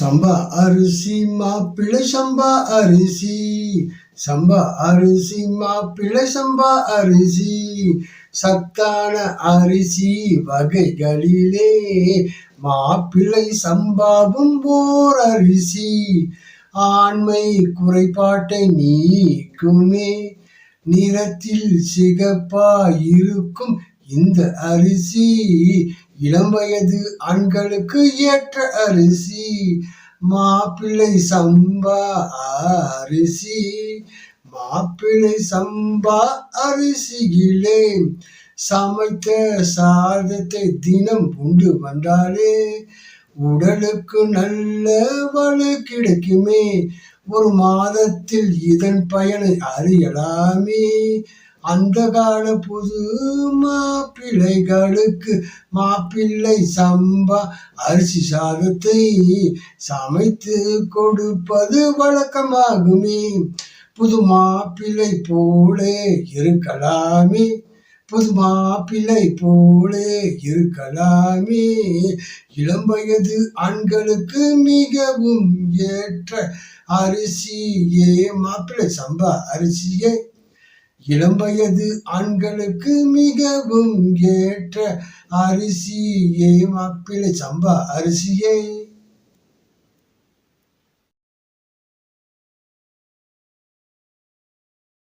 சம்பா அரிசி மாப்பிள்ளை சம்பா அரிசி. சம்பா அரிசி மாப்பிள்ளை சம்பா அரிசி. சத்தான அரிசி வகைகளிலே மாப்பிள்ளை சம்பாவும் போர் அரிசி. ஆண்மை குறைபாட்டை நீக்குமே. நிறத்தில் சிகப்பா இருக்கும் இந்த அரிசி இளம் வயது ஆண்களுக்கு ஏற்ற அரிசி மாப்பிள்ளை சம்பா அரிசி மாப்பிள்ளை சம்பா அரிசியிலே. சமைத்த சாதத்தை தினம் உண்டு வந்தாலே உடலுக்கு நல்ல வலு கிடைக்குமே. ஒரு மாதத்தில் இதன் பயனை அறியலாமே. அந்த கால புது மாப்பிள்ளைகளுக்கு மாப்பிள்ளை சம்பா அரிசி சாதத்தை சமைத்து கொடுப்பது வழக்கமாகுமே. புது மாப்பிள்ளை போலே இருக்கலாமே. புது மாப்பிள்ளை போலே இருக்கலாமே. இளம் வயது ஆண்களுக்கு மிகவும் ஏற்ற அரிசியே மாப்பிள்ளை சம்பா அரிசியே. இளம் வயது ஆண்களுக்கு மிகவும் ஏற்ற அரிசியே மாப்பிள்ளை சம்பா அரிசியே.